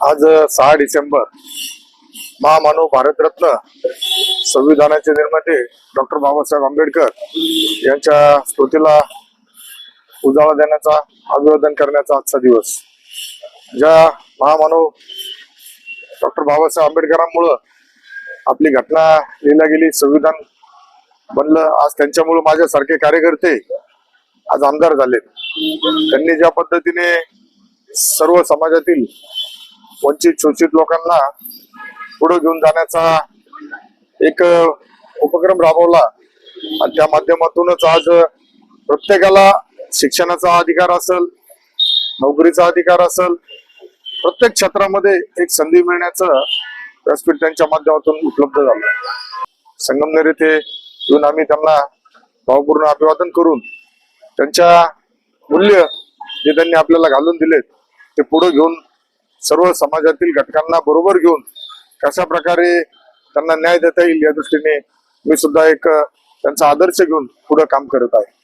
आज सहा डिसेंबर महामानव भारतरत्न संविधानाचे निर्माते डॉक्टर बाबासाहेब आंबेडकर यांच्या स्मृतीला उजाळा देण्याचा अभिवादन करण्याचा आजचा दिवस. ज्या महामानव डॉक्टर बाबासाहेब आंबेडकरांमुळं आपली घटना लिहिल्या गेली संविधान बनलं आज त्यांच्यामुळे माझ्यासारखे कार्यकर्ते आज आमदार झाले त्यांनी ज्या पद्धतीने सर्व समाजातील वंचित शोषित लोकांना पुढे घेऊन जाण्याचा एक उपक्रम राबवला. आणि त्या माध्यमातूनच आज प्रत्येकाला शिक्षणाचा अधिकार असेल नोकरीचा अधिकार असेल प्रत्येक क्षेत्रामध्ये एक संधी मिळण्याचं व्यासपीठ त्यांच्या माध्यमातून उपलब्ध झालं. संगमनेर येथे येऊन आम्ही त्यांना भावपूर्ण अभिवादन करून त्यांच्या मूल्य जे त्यांनी आपल्याला घालून दिलेत ते पुढे घेऊन सर्व समाजातील घटकांना बरोबर घेऊन कशा प्रकारे त्यांना न्याय देता येईल या दृष्टीने मी सुद्धा एक त्यांचा आदर्श घेऊन पुढे काम करत आहे.